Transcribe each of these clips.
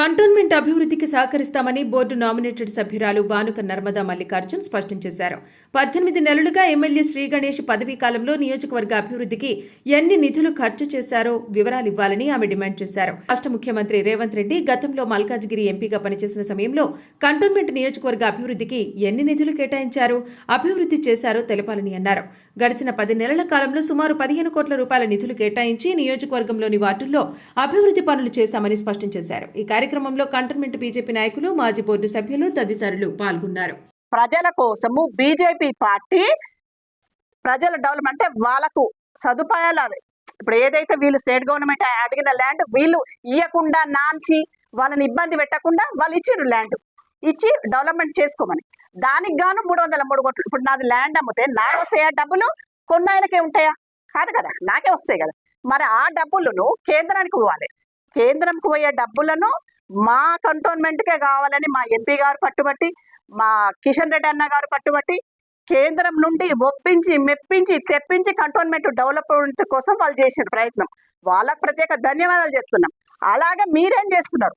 Cantonment అభివృద్ధికి సహకరిస్తామని board nominated సభ్యురాలు భానుక నర్మదా మల్లికార్జున్ స్పష్టం చేశారు. పద్దెనిమిది నెలలుగా ఎమ్మెల్యే శ్రీ గణేష్ పదవీ కాలంలో నియోజకవర్గ అభివృద్ధికి ఎన్ని నిధులు ఖర్చు చేశారో వివరాలు ఇవ్వాలని ఆమె డిమాండ్ చేశారు. రాష్ట్ర ముఖ్యమంత్రి రేవంత్ రెడ్డి గతంలో మల్కాజ్గిరి ఎంపీగా పనిచేసిన సమయంలో కంటోన్మెంట్ నియోజకవర్గ అభివృద్ధికి ఎన్ని నిధులు కేటాయించారు అభివృద్ధి చేశారో తెలపాలని అన్నారు. గడిచిన పది నెలల కాలంలో సుమారు పదిహేను కోట్ల రూపాయల నిధులు కేటాయించి నియోజకవర్గంలోని వార్డుల్లో అభివృద్ధి పనులు చేశామని స్పష్టం చేశారు. ఈ కార్యక్రమంలో కంటర్మెంట్ బీజేపీ నాయకులు మాజీ బోర్డు సభ్యులు తదితరులు పాల్గొన్నారు. ప్రజల కోసము బీజేపీ పార్టీ ప్రజల డెవలప్మెంట్ అంటే వాళ్ళకు సదుపాయాలు అది ఇప్పుడు ఏదైతే వీళ్ళు స్టేట్ గవర్నమెంట్ అడిగిన ల్యాండ్ వీళ్ళు ఇవ్వకుండా నాంచి వాళ్ళని ఇబ్బంది పెట్టకుండా వాళ్ళు ఇచ్చారు ల్యాండ్. ఇచ్చి డెవలప్మెంట్ చేసుకోమని. దానికి గాను మూడు వందల మూడు కోట్లు. ఇప్పుడు నాది ల్యాండ్ అమ్మితే నాకు వస్తాయా డబ్బులు? కొన్నాయనకే ఉంటాయా? కాదు కదా నాకే వస్తాయి కదా. మరి ఆ డబ్బులను కేంద్రానికి పోవాలి కేంద్రంకి పోయే డబ్బులను మా కంటోన్మెంట్కే కావాలని మా ఎంపీ గారు పట్టుబట్టి మా కిషన్ రెడ్డి అన్న గారు పట్టుబట్టి కేంద్రం నుండి ఒప్పించి మెప్పించి తెప్పించి కంటోన్మెంట్ డెవలప్మెంట్ కోసం వాళ్ళు చేసిన ప్రయత్నం. వాళ్ళకు ప్రత్యేక ధన్యవాదాలు చెప్తున్నాం. అలాగే మీరేం చేస్తున్నారు?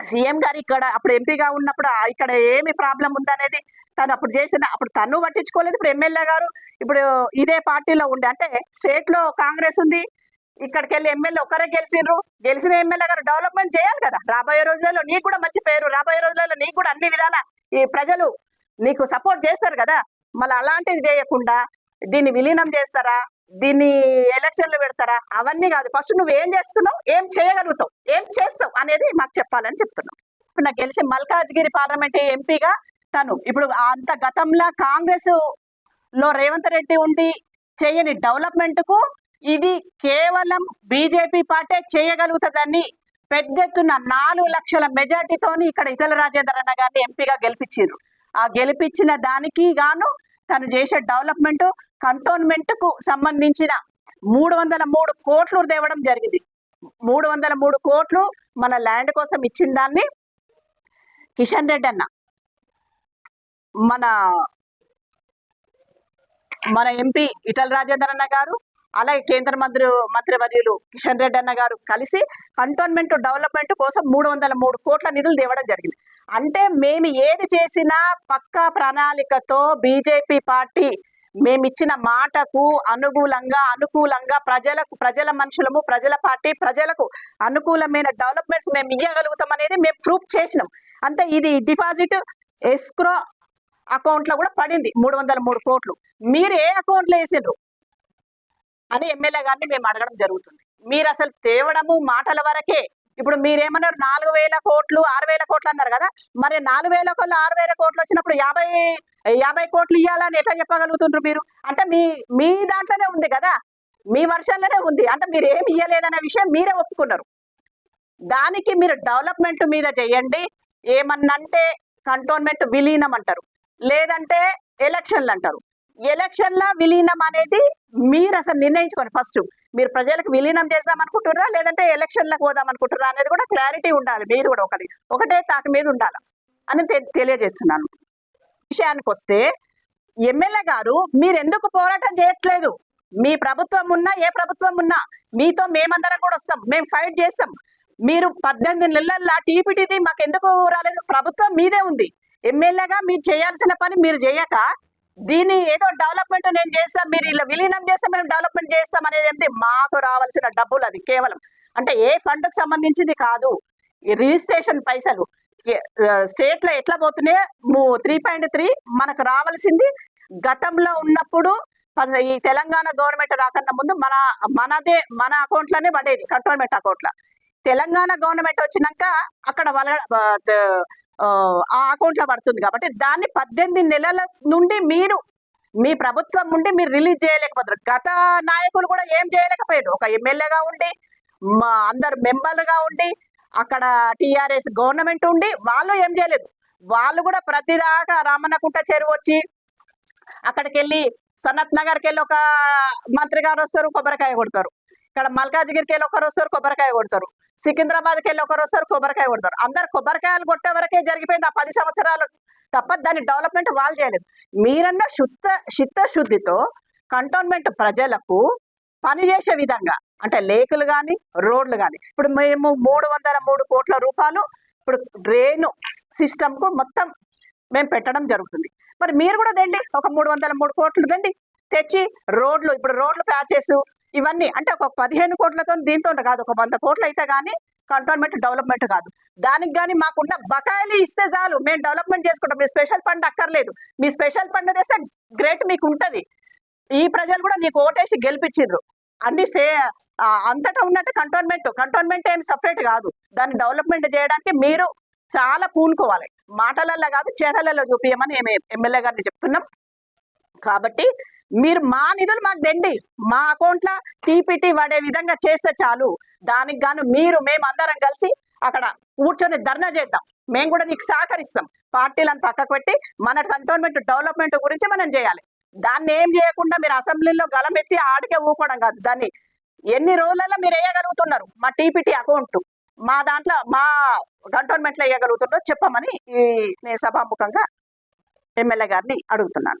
సీఎం గారు ఇక్కడ అప్పుడు ఎంపీగా ఉన్నప్పుడు ఇక్కడ ఏమి ప్రాబ్లం ఉందనేది తను అప్పుడు చేసిన అప్పుడు తను పట్టించుకోలేదు. ఇప్పుడు ఎమ్మెల్యే గారు ఇప్పుడు ఇదే పార్టీలో ఉండే అంటే స్టేట్లో కాంగ్రెస్ ఉంది ఇక్కడికి వెళ్ళి ఎమ్మెల్యే ఒకరే గెలిచిండ్రు గెలిచిన ఎమ్మెల్యే గారు డెవలప్మెంట్ చేయాలి కదా. రాబోయే రోజులలో నీకు కూడా మంచి పేరు రాబోయే రోజులలో నీకు కూడా అన్ని విధాల ఈ ప్రజలు నీకు సపోర్ట్ చేస్తారు కదా. మళ్ళీ అలాంటిది చేయకుండా దీన్ని విలీనం చేస్తారా? దీన్ని ఎలక్షన్లు పెడతారా? అవన్నీ కాదు. ఫస్ట్ నువ్వు ఏం చేస్తున్నావు? ఏం చేయగలుగుతావు? ఏం చేస్తావు? అనేది మాకు చెప్పాలని చెప్తున్నావు ఇప్పుడు నాకు గెలిచి మల్కాజ్గిరి పార్లమెంట్ ఎంపీగా తను. ఇప్పుడు అంత గతంలో కాంగ్రెస్లో రేవంత్ రెడ్డి ఉండి చేయని డెవలప్మెంట్కు ఇది కేవలం బీజేపీ పార్టీ చేయగలుగుతుందని పెద్ద ఎత్తున నాలుగు లక్షల మెజార్టీతోని ఇక్కడ ఇతల రాజేందర్ అన్న గారిని ఎంపీగా గెలిపించారు ఆ గెలిపించిన దానికి గాను తను చేసే డెవలప్మెంట్ కంటోన్మెంట్కు సంబంధించిన మూడు వందల మూడు కోట్లు తేవడం జరిగింది. మూడు వందల మూడు కోట్లు మన ల్యాండ్ కోసం ఇచ్చిన దాన్ని కిషన్ రెడ్డి అన్న. మన మన ఎంపీ ఇటల రాజేందర్ అన్న గారు అలాగే కేంద్ర మంత్రి మంత్రివర్యులు కిషన్ రెడ్డి అన్న గారు కలిసి కంటోన్మెంట్ డెవలప్మెంట్ కోసం మూడు వందల మూడు కోట్ల నిధులు తేవడం జరిగింది. అంటే మేము ఏది చేసినా పక్కా ప్రణాళికతో బీజేపీ పార్టీ మేమిచ్చిన మాటకు అనుకూలంగా అనుకూలంగా ప్రజలకు ప్రజల మనుషులము ప్రజల పార్టీ ప్రజలకు అనుకూలమైన డెవలప్మెంట్స్ మేము ఇవ్వగలుగుతాం అనేది మేము ప్రూఫ్ చేసినాం. అంటే ఇది డిపాజిట్ ఎస్క్రో అకౌంట్లో కూడా పడింది మూడు వందల మూడు కోట్లు. మీరు ఏ అకౌంట్లో వేసిండ్రు? అని ఎమ్మెల్యే గారిని మేము అడగడం జరుగుతుంది. మీరు అసలు తేవడము మాటల వరకే. ఇప్పుడు మీరేమన్నారు నాలుగు వేల కోట్లు ఆరు వేల కోట్లు అన్నారు కదా? మరి నాలుగు వేల కోట్లు ఆరు వేల కోట్లు వచ్చినప్పుడు యాభై యాభై కోట్లు ఇవ్వాలని ఎట్లా చెప్పగలుగుతుండ్రు మీరు? అంటే మీ మీ దాంట్లోనే ఉంది కదా? మీ వర్షంలోనే ఉంది. అంటే మీరు ఏమి ఇవ్వలేదనే విషయం మీరే ఒప్పుకున్నారు. దానికి మీరు డెవలప్మెంట్ మీద చేయండి. ఏమన్నంటే కంటోన్మెంట్ విలీనం అంటారు. లేదంటే ఎలక్షన్లు అంటారు. ఎలక్షన్ల విలీనం అనేది మీరు అసలు నిర్ణయించుకోండి ఫస్ట్ మీరు ప్రజలకు విలీనం చేద్దాం అనుకుంటున్నారా? లేదంటే ఎలక్షన్లకు పోదాం అనుకుంటున్నారా అనేది కూడా క్లారిటీ ఉండాలి. మీరు కూడా ఒకటి ఒకటే తాటి మీద ఉండాలి అని తెలియజేస్తున్నాను. విషయానికి వస్తే ఎమ్మెల్యే గారు మీరు ఎందుకు పోరాటం చేయట్లేదు? మీ ప్రభుత్వం ఉన్నా ఏ ప్రభుత్వం ఉన్నా మీతో మేమందరం కూడా వస్తాం. మేము ఫైట్ చేస్తాం. మీరు పద్దెనిమిది నెలల్లో టీపీటీది మాకు ఎందుకు రాలేదు? ప్రభుత్వం మీదే ఉంది. ఎమ్మెల్యేగా మీరు చేయాల్సిన పని మీరు చేయక దీన్ని ఏదో డెవలప్మెంట్ నేను చేస్తాం మీరు ఇలా విలీనం చేస్తే మేము డెవలప్మెంట్ చేస్తాం అనేది ఏంటి మాకు రావాల్సిన డబ్బులు అది కేవలం. అంటే ఏ ఫండ్కి సంబంధించింది కాదు. రిజిస్ట్రేషన్ పైసలు స్టేట్లో ఎట్లా పోతున్నాయో త్రీ పాయింట్ త్రీ మనకు రావాల్సింది గతంలో ఉన్నప్పుడు ఈ తెలంగాణ గవర్నమెంట్ రాకన్నా ముందు మన మనదే మన అకౌంట్లోనే పడేది కంటోన్మెంట్ అకౌంట్లో. తెలంగాణ గవర్నమెంట్ వచ్చినాక అక్కడ వాళ్ళ ఆ, అకౌంట్లో పడుతుంది కాబట్టి దాన్ని పద్దెనిమిది నెలల నుండి మీరు మీ ప్రభుత్వం నుండి మీరు రిలీజ్ చేయలేకపోతారు గత నాయకులు కూడా ఏం చేయలేకపోయారు. ఒక ఎమ్మెల్యేగా ఉండి మా అందరు మెంబర్లుగా ఉండి అక్కడ టీఆర్ఎస్ గవర్నమెంట్ ఉండి వాళ్ళు ఏం చేయలేదు. వాళ్ళు కూడా ప్రతిదాకా రామన్నకుంట చెరువు వచ్చి అక్కడికి వెళ్ళి సనత్ నగర్కి వెళ్ళి ఒక మంత్రి గారు వస్తారు కొబ్బరికాయ కొడతారు. ఇక్కడ మల్కాజ్గిరికి వెళ్ళి ఒకరు వస్తారు కొబ్బరికాయ కొడతారు. సికింద్రాబాద్కి వెళ్ళి ఒకరు వస్తారు కొబ్బరికాయ కొడతారు. అందరు కొబ్బరికాయలు కొట్టే వరకే జరిగిపోయింది ఆ పది సంవత్సరాలు తప్ప దాని డెవలప్మెంట్ వాళ్ళు చేయలేదు. మీరన్న శుద్ధ చిత్తశుద్ధితో కంటోన్మెంట్ ప్రజలకు పనిచేసే విధంగా అంటే లేకులు కానీ రోడ్లు కానీ ఇప్పుడు మేము మూడు వందల మూడు కోట్ల రూపాయలు ఇప్పుడు డ్రైన్ సిస్టమ్కు మొత్తం మేము పెట్టడం జరుగుతుంది. మరి మీరు కూడా దండి ఒక మూడు వందల మూడు కోట్లు దండి. తెచ్చి రోడ్లు ఇప్పుడు రోడ్లు ప్యాచెస్ ఇవన్నీ అంటే ఒక పదిహేను కోట్లతో దీంతో కాదు ఒక వంద కోట్లు అయితే కానీ కంటోన్మెంట్ డెవలప్మెంట్ కాదు. దానికి కానీ మాకున్న బకాయిలు ఇస్తే చాలు. మేము డెవలప్మెంట్ చేసుకుంటాం. మీ స్పెషల్ ఫండ్ అక్కర్లేదు. మీ స్పెషల్ ఫండ్ తెస్తే గ్రేట్ మీకు ఉంటుంది. ఈ ప్రజలు కూడా నీకు ఓటేసి గెలిపించిండ్రు అన్ని స్టే అంతటా ఉన్నట్టు కంటోన్మెంట్ కంటోన్మెంట్ ఏం సపరేట్ కాదు. దాన్ని డెవలప్మెంట్ చేయడానికి మీరు చాలా పూనుకోవాలి. మాటలల్లో కాదు చేతలలో చూపించమని మేము ఎమ్మెల్యే గారిని చెప్తున్నాం. కాబట్టి మీరు మా నిధులు మాకు దండి. మా అకౌంట్లో టీపీటీ పడే విధంగా చేస్తే చాలు. దానికి గాను మీరు మేము అందరం కలిసి అక్కడ కూర్చొని ధర్నా చేద్దాం. మేము కూడా నీకు సహకరిస్తాం. పార్టీలను పక్కకు పెట్టి మన కంటోన్మెంట్ డెవలప్మెంట్ గురించి మనం చేయాలి. దాన్ని ఏం చేయకుండా మీరు అసెంబ్లీలో గలమెత్తి ఆడికే ఊకోవడం కాదు. దాన్ని ఎన్ని రోజులలో మీరు వేయగలుగుతున్నారు? మా టీపీటీ అకౌంట్ మా దాంట్లో మా కంటోన్మెంట్లో వేయగలుగుతుందో చెప్పమని ఈ నేను సభాముఖంగా ఎమ్మెల్యే గారిని అడుగుతున్నాను.